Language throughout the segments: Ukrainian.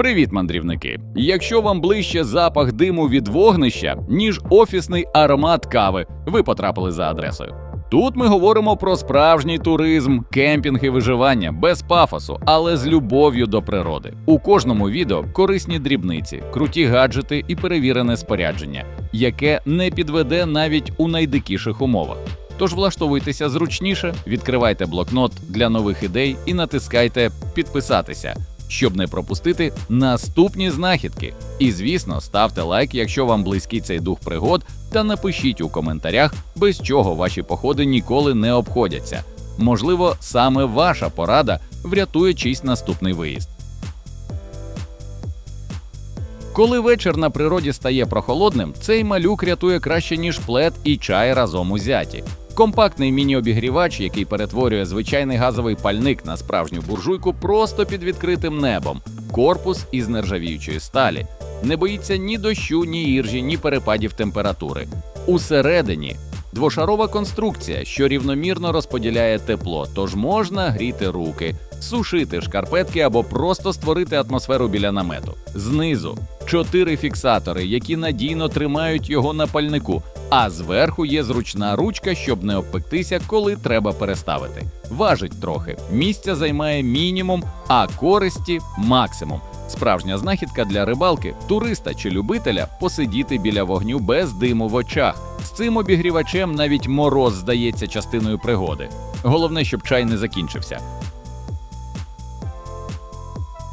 Привіт, мандрівники! Якщо вам ближче запах диму від вогнища, ніж офісний аромат кави, ви потрапили за адресою. Тут ми говоримо про справжній туризм, кемпінг і виживання без пафосу, але з любов'ю до природи. У кожному відео корисні дрібниці, круті гаджети і перевірене спорядження, яке не підведе навіть у найдикіших умовах. Тож влаштовуйтеся зручніше, відкривайте блокнот для нових ідей і натискайте підписатися, щоб не пропустити наступні знахідки. І звісно, ставте лайк, якщо вам близький цей дух пригод, та напишіть у коментарях, без чого ваші походи ніколи не обходяться. Можливо, саме ваша порада врятує чийсь наступний виїзд. Коли вечір на природі стає прохолодним, цей малюк рятує краще, ніж плед і чай разом узяті. Компактний міні-обігрівач, який перетворює звичайний газовий пальник на справжню буржуйку просто під відкритим небом, корпус із нержавіючої сталі. Не боїться ні дощу, ні іржі, ні перепадів температури. Усередині двошарова конструкція, що рівномірно розподіляє тепло, тож можна гріти руки, сушити шкарпетки або просто створити атмосферу біля намету. Знизу чотири фіксатори, які надійно тримають його на пальнику. А зверху є зручна ручка, щоб не обпектися, коли треба переставити. Важить трохи, місця займає мінімум, а користі максимум. Справжня знахідка для рибалки, туриста чи любителя посидіти біля вогню без диму в очах. З цим обігрівачем навіть мороз здається частиною пригоди. Головне, щоб чай не закінчився.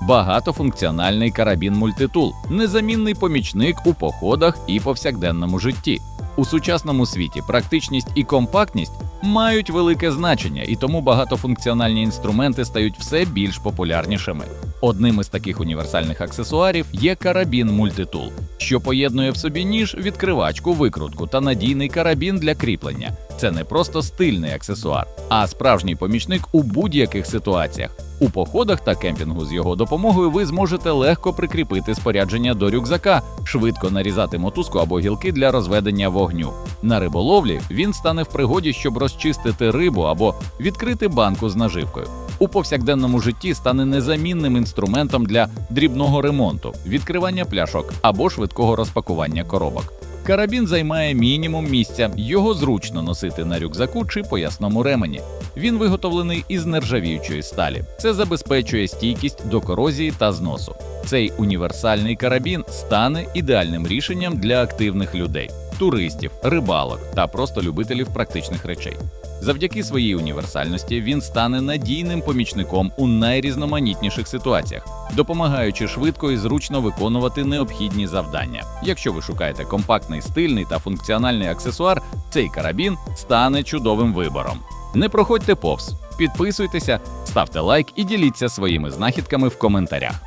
Багатофункціональний карабін мультитул, незамінний помічник у походах і повсякденному житті. У сучасному світі практичність і компактність мають велике значення, і тому багатофункціональні інструменти стають все більш популярнішими. Одним із таких універсальних аксесуарів є карабін мультитул, що поєднує в собі ніж, відкривачку, викрутку та надійний карабін для кріплення. Це не просто стильний аксесуар, а справжній помічник у будь-яких ситуаціях. У походах та кемпінгу з його допомогою ви зможете легко прикріпити спорядження до рюкзака, швидко нарізати мотузку або гілки для розведення вогню. На риболовлі він стане в пригоді, щоб розчистити рибу або відкрити банку з наживкою. У повсякденному житті стане незамінним інструментом для дрібного ремонту, відкривання пляшок або швидкого розпакування коробок. Карабін займає мінімум місця, його зручно носити на рюкзаку чи поясному ремені. Він виготовлений із нержавіючої сталі. Це забезпечує стійкість до корозії та зносу. Цей універсальний карабін стане ідеальним рішенням для активних людей, туристів, рибалок та просто любителів практичних речей. Завдяки своїй універсальності він стане надійним помічником у найрізноманітніших ситуаціях, допомагаючи швидко і зручно виконувати необхідні завдання. Якщо ви шукаєте компактний, стильний та функціональний аксесуар, цей карабін стане чудовим вибором. Не проходьте повз, підписуйтеся, ставте лайк і діліться своїми знахідками в коментарях.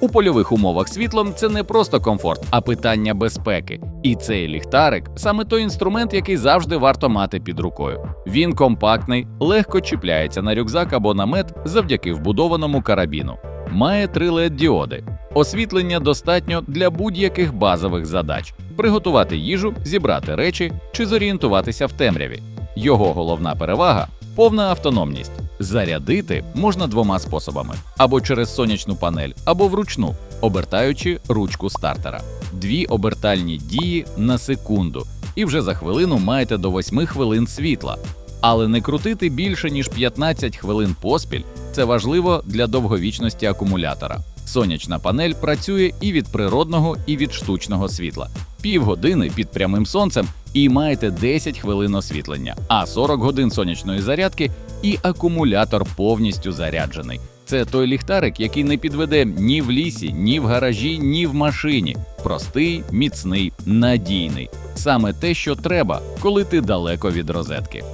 У польових умовах світлом це не просто комфорт, а питання безпеки. І цей ліхтарик саме той інструмент, який завжди варто мати під рукою. Він компактний, легко чіпляється на рюкзак або намет завдяки вбудованому карабіну. Має три led діоди. Освітлення достатньо для будь-яких базових задач: приготувати їжу, зібрати речі чи зорієнтуватися в темряві. Його головна перевага повна автономність. Зарядити можна двома способами: або через сонячну панель, або вручну, обертаючи ручку стартера. Дві обертальні дії на секунду, і вже за хвилину маєте до 8 хвилин світла. Але не крутити більше ніж 15 хвилин поспіль це важливо для довговічності акумулятора. Сонячна панель працює і від природного, і від штучного світла. Півгодини під прямим сонцем і маєте 10 хвилин освітлення, а 40 годин сонячної зарядки і акумулятор повністю заряджений. Це той ліхтарик, який не підведе ні в лісі, ні в гаражі, ні в машині. Простий, міцний, надійний. Саме те, що треба, коли ти далеко від розетки.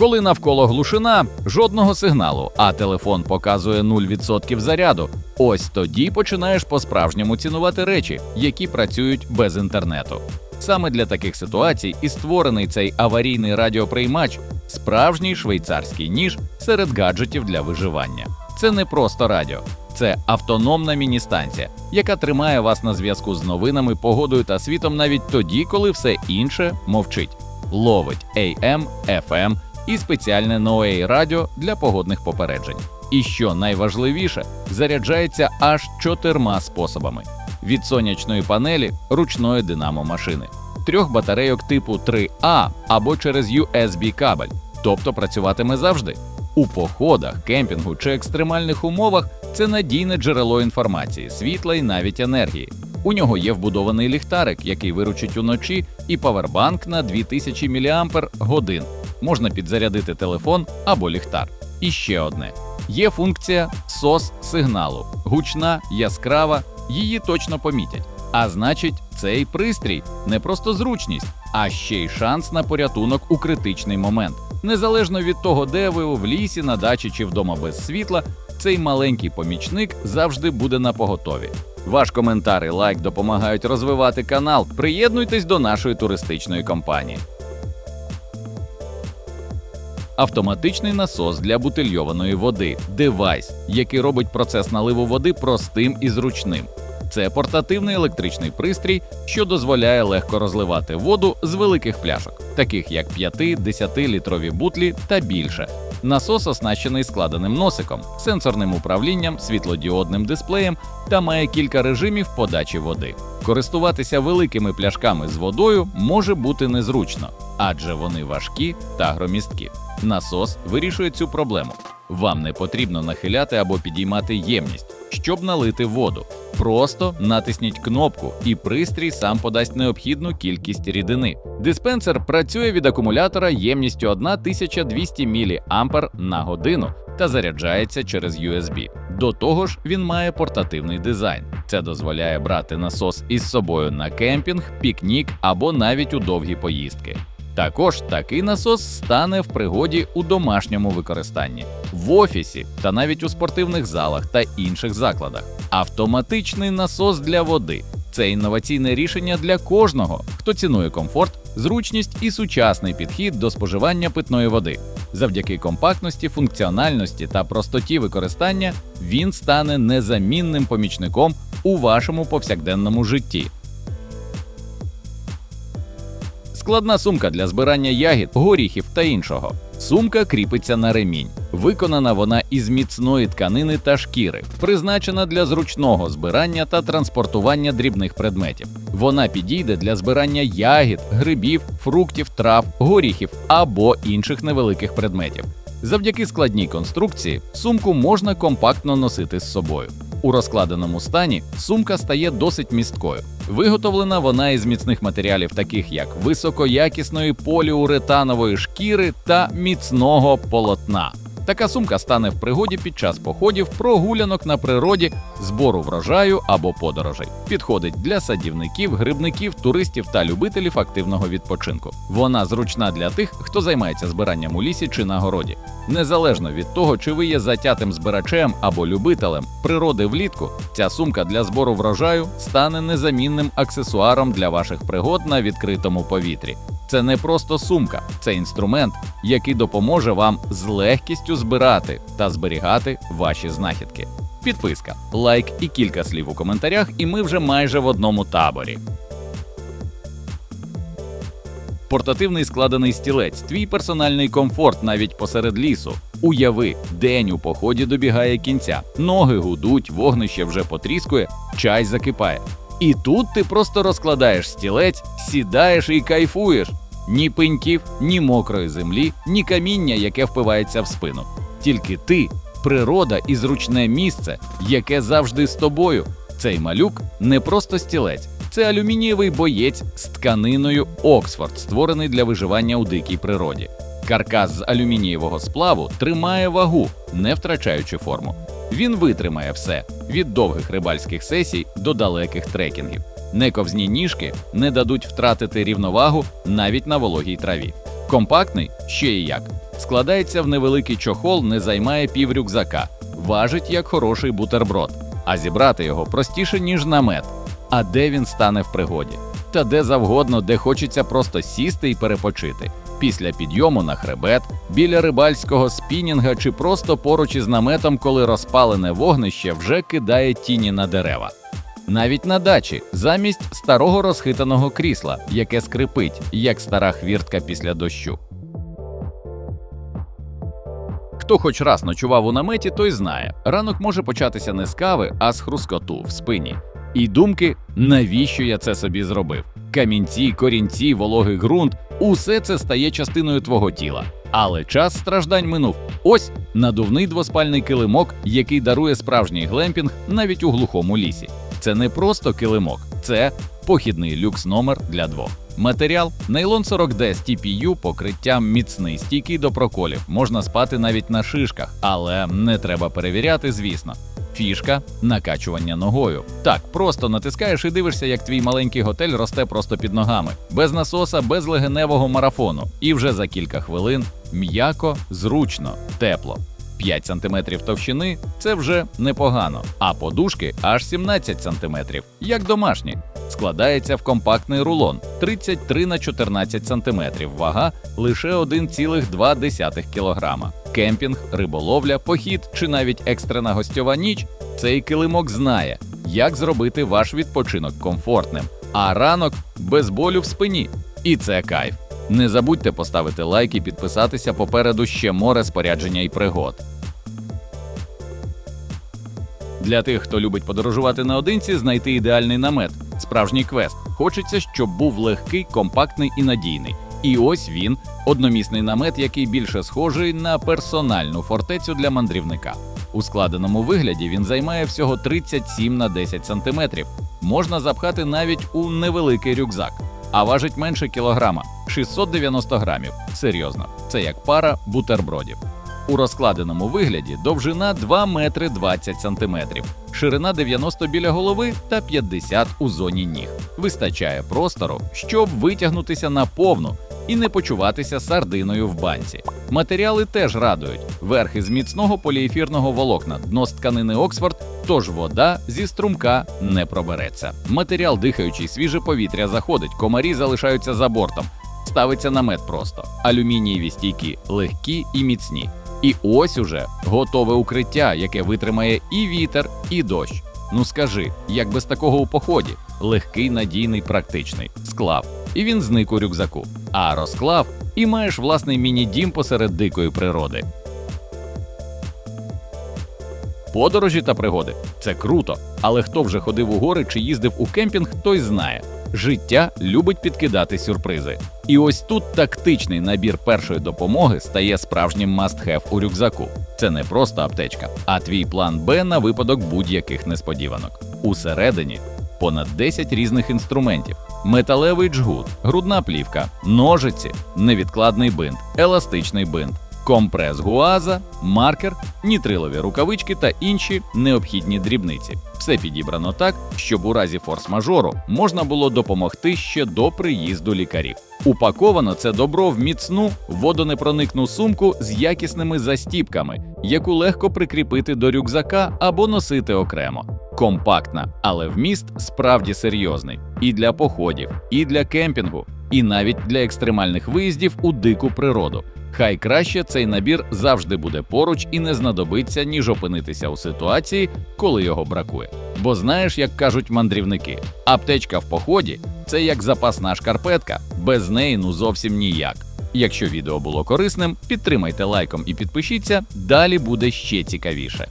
Коли навколо глушина, жодного сигналу, а телефон показує 0% заряду. Ось тоді починаєш по-справжньому цінувати речі, які працюють без інтернету. Саме для таких ситуацій і створений цей аварійний радіоприймач справжній швейцарський ніж серед гаджетів для виживання. Це не просто радіо, це автономна міні-станція, яка тримає вас на зв'язку з новинами, погодою та світом навіть тоді, коли все інше мовчить. Ловить AM, FM і спеціальне Noe радіо для погодних попереджень. І що найважливіше, заряджається аж чотирма способами: від сонячної панелі ручної динамо машини, трьох батарейок типу 3А або через USB кабель, тобто працюватиме завжди. У походах, кемпінгу чи екстремальних умовах це надійне джерело інформації, світла і навіть енергії. У нього є вбудований ліхтарик, який виручить уночі, і павербанк на 2000 мАч. Можна підзарядити телефон або ліхтар. І ще одне: є функція SOS сигналу, гучна, яскрава, її точно помітять. А значить, цей пристрій не просто зручність, а ще й шанс на порятунок у критичний момент. Незалежно від того, де ви в лісі, на дачі чи вдома без світла, цей маленький помічник завжди буде на поготові. Ваш коментар і лайк допомагають розвивати канал. Приєднуйтесь до нашої туристичної компанії. Автоматичний насос для бутильйованої води девайс, який робить процес наливу води простим і зручним. Це портативний електричний пристрій, що дозволяє легко розливати воду з великих пляшок, таких як 5-10 літрові бутлі та більше. Насос оснащений складеним носиком, сенсорним управлінням, світлодіодним дисплеєм та має кілька режимів подачі води. Користуватися великими пляшками з водою може бути незручно, адже вони важкі та громісткі. Насос вирішує цю проблему. Вам не потрібно нахиляти або підіймати ємність, щоб налити воду. Просто натисніть кнопку, і пристрій сам подасть необхідну кількість рідини. Диспенсер працює від акумулятора ємністю 1200 мА на годину та заряджається через USB. До того ж, він має портативний дизайн. Це дозволяє брати насос із собою на кемпінг, пікнік або навіть у довгі поїздки. Також такий насос стане в пригоді у домашньому використанні, в офісі та навіть у спортивних залах та інших закладах. Автоматичний насос для води це інноваційне рішення для кожного, хто цінує комфорт, зручність і сучасний підхід до споживання питної води. Завдяки компактності, функціональності та простоті використання він стане незамінним помічником у вашому повсякденному житті. Складна сумка для збирання ягід, горіхів та іншого. Сумка кріпиться на ремінь. Виконана вона із міцної тканини та шкіри, призначена для зручного збирання та транспортування дрібних предметів. Вона підійде для збирання ягід, грибів, фруктів, трав, горіхів або інших невеликих предметів. Завдяки складній конструкції сумку можна компактно носити з собою. У розкладеному стані сумка стає досить місткою. Виготовлена вона із міцних матеріалів, таких як високоякісної поліуретанової шкіри та міцного полотна. Така сумка стане в пригоді під час походів, прогулянок на природі, збору врожаю або подорожей. Підходить для садівників, грибників, туристів та любителів активного відпочинку. Вона зручна для тих, хто займається збиранням у лісі чи на городі. Незалежно від того, чи ви є затятим збирачем або любителем природи влітку, ця сумка для збору врожаю стане незамінним аксесуаром для ваших пригод на відкритому повітрі. Це не просто сумка, це інструмент, який допоможе вам з легкістю збирати та зберігати ваші знахідки. Підписка, лайк і кілька слів у коментарях, і ми вже майже в одному таборі. Портативний складений стілець, твій персональний комфорт навіть посеред лісу. Уяви, день у поході добігає кінця, ноги гудуть, вогнище вже потріскує, чай закипає. І тут ти просто розкладаєш стілець, сідаєш і кайфуєш. Ні пеньків, ні мокрої землі, ні каміння, яке впивається в спину. Тільки ти, природа і зручне місце, яке завжди з тобою. Цей малюк не просто стілець, це алюмінієвий боєць з тканиною Оксфорд, створений для виживання у дикій природі. Каркас з алюмінієвого сплаву тримає вагу, не втрачаючи форму. Він витримає все від довгих рибальських сесій до далеких трекінгів. Нековзні ніжки не дадуть втратити рівновагу навіть на вологій траві. Компактний ще і як. Складається в невеликий чохол, не займає пів рюкзака, важить як хороший бутерброд, а зібрати його простіше, ніж намет. А де він стане в пригоді? Та де завгодно, де хочеться просто сісти і перепочити. Після підйому на хребет, біля рибальського спінінга чи просто поруч із наметом, коли розпалене вогнище вже кидає тіні на дерева. Навіть на дачі, замість старого розхитаного крісла, яке скрипить, як стара хвіртка після дощу. Хто хоч раз ночував у наметі, той знає, ранок може початися не з кави, а з хрускоту в спині. І думки, навіщо я це собі зробив? Камінці, корінці, вологий ґрунт усе це стає частиною твого тіла. Але час страждань минув. Ось надувний двоспальний килимок, який дарує справжній глемпінг навіть у глухому лісі. Це не просто килимок, це похідний люкс номер для двох. Матеріал нейлон 40D з TPU покриттям міцний, стійкий до проколів. Можна спати навіть на шишках, але не треба перевіряти, звісно. Фішка накачування ногою. Так, просто натискаєш і дивишся, як твій маленький готель росте просто під ногами, без насоса, без легеневого марафону. І вже за кілька хвилин м'яко, зручно, тепло. 5 см товщини це вже непогано, а подушки аж 17 см, як домашні. Складається в компактний рулон 33 на 14 см, вага лише 1,2 кг. Кемпінг, риболовля, похід чи навіть екстрена гостьова ніч цей килимок знає, як зробити ваш відпочинок комфортним, а ранок без болю в спині. І це кайф. Не забудьте поставити лайк і підписатися попереду ще море спорядження і пригод. Для тих, хто любить подорожувати наодинці, знайти ідеальний намет, справжній квест. Хочеться, щоб був легкий, компактний і надійний. І ось він одномісний намет, який більше схожий на персональну фортецю для мандрівника. У складеному вигляді він займає всього 37 на 10 сантиметрів. Можна запхати навіть у невеликий рюкзак, а важить менше кілограма 690 грамів. Серйозно, це як пара бутербродів. У розкладеному вигляді довжина 2 метри 20 сантиметрів, ширина 90 біля голови та 50 у зоні ніг. Вистачає простору, щоб витягнутися на повну і не почуватися сардиною в банці. Матеріали теж радують: верх із міцного поліефірного волокна, дно з тканини Оксфорд, тож вода зі струмка не пробереться. Матеріал дихаючий, свіже повітря заходить, комарі залишаються за бортом. Ставиться намет просто. Алюмінієві стійки легкі і міцні. І ось уже готове укриття, яке витримає і вітер, і дощ. Ну скажи, як без такого у поході? Легкий, надійний, практичний. Склав. І він зник у рюкзаку. А розклав і маєш власний міні-дім посеред дикої природи. Подорожі та пригоди це круто. Але хто вже ходив у гори чи їздив у кемпінг, той знає. Життя любить підкидати сюрпризи. І ось тут тактичний набір першої допомоги стає справжнім must-have у рюкзаку. Це не просто аптечка, а твій план Б на випадок будь-яких несподіванок. Усередині понад 10 різних інструментів: металевий джгут, грудна плівка, ножиці, невідкладний бинт, еластичний бинт. Компрес гуаза, маркер, нітрилові рукавички та інші необхідні дрібниці. Все підібрано так, щоб у разі форс-мажору можна було допомогти ще до приїзду лікарів. Упаковано це добро в міцну водонепроникну сумку з якісними застіпками, яку легко прикріпити до рюкзака або носити окремо. Компактна, але вміст справді серйозний і для походів, і для кемпінгу, і навіть для екстремальних виїздів у дику природу. Хай краще цей набір завжди буде поруч і не знадобиться, ніж опинитися у ситуації, коли його бракує. Бо знаєш, як кажуть мандрівники, аптечка в поході це як запасна шкарпетка, без неї ну зовсім ніяк. Якщо відео було корисним, підтримайте лайком і підпишіться, далі буде ще цікавіше.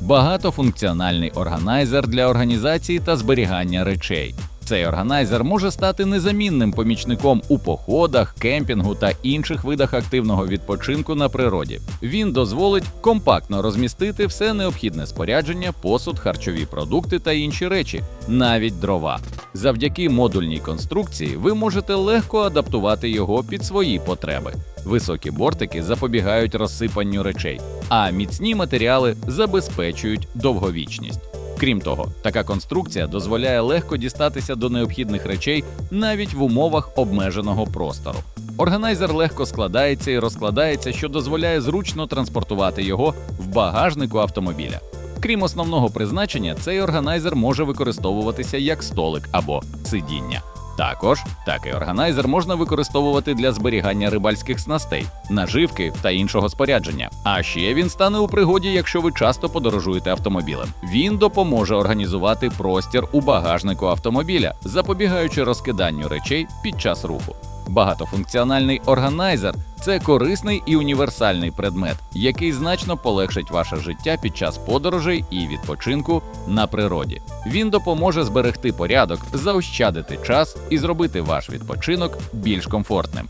Багатофункціональний органайзер для організації та зберігання речей. Цей органайзер може стати незамінним помічником у походах, кемпінгу та інших видах активного відпочинку на природі. Він дозволить компактно розмістити все необхідне спорядження, посуд, харчові продукти та інші речі, навіть дрова. Завдяки модульній конструкції ви можете легко адаптувати його під свої потреби. Високі бортики запобігають розсипанню речей, а міцні матеріали забезпечують довговічність. Крім того, така конструкція дозволяє легко дістатися до необхідних речей навіть в умовах обмеженого простору. Органайзер легко складається і розкладається, що дозволяє зручно транспортувати його в багажнику автомобіля. Крім основного призначення, цей органайзер може використовуватися як столик або сидіння. Також такий органайзер можна використовувати для зберігання рибальських снастей, наживки та іншого спорядження. А ще він стане у пригоді, якщо ви часто подорожуєте автомобілем. Він допоможе організувати простір у багажнику автомобіля, запобігаючи розкиданню речей під час руху. Багатофункціональний органайзер це корисний і універсальний предмет, який значно полегшить ваше життя під час подорожей і відпочинку на природі. Він допоможе зберегти порядок, заощадити час і зробити ваш відпочинок більш комфортним.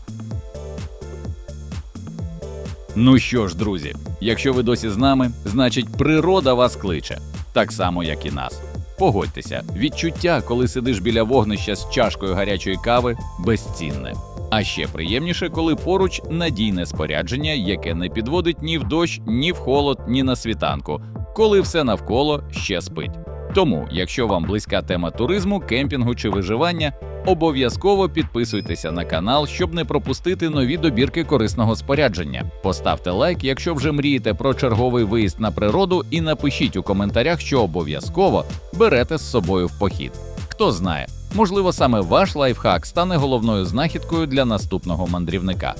Ну що ж, друзі, якщо ви досі з нами, значить природа вас кличе, так само як і нас. Погодьтеся, відчуття, коли сидиш біля вогнища з чашкою гарячої кави, безцінне. А ще приємніше, коли поруч надійне спорядження, яке не підводить ні в дощ, ні в холод, ні на світанку, коли все навколо ще спить. Тому, якщо вам близька тема туризму, кемпінгу чи виживання, обов'язково підписуйтеся на канал, щоб не пропустити нові добірки корисного спорядження. Поставте лайк, якщо вже мрієте про черговий виїзд на природу, і напишіть у коментарях, що обов'язково берете з собою в похід. Хто знає, можливо, саме ваш лайфхак стане головною знахідкою для наступного мандрівника.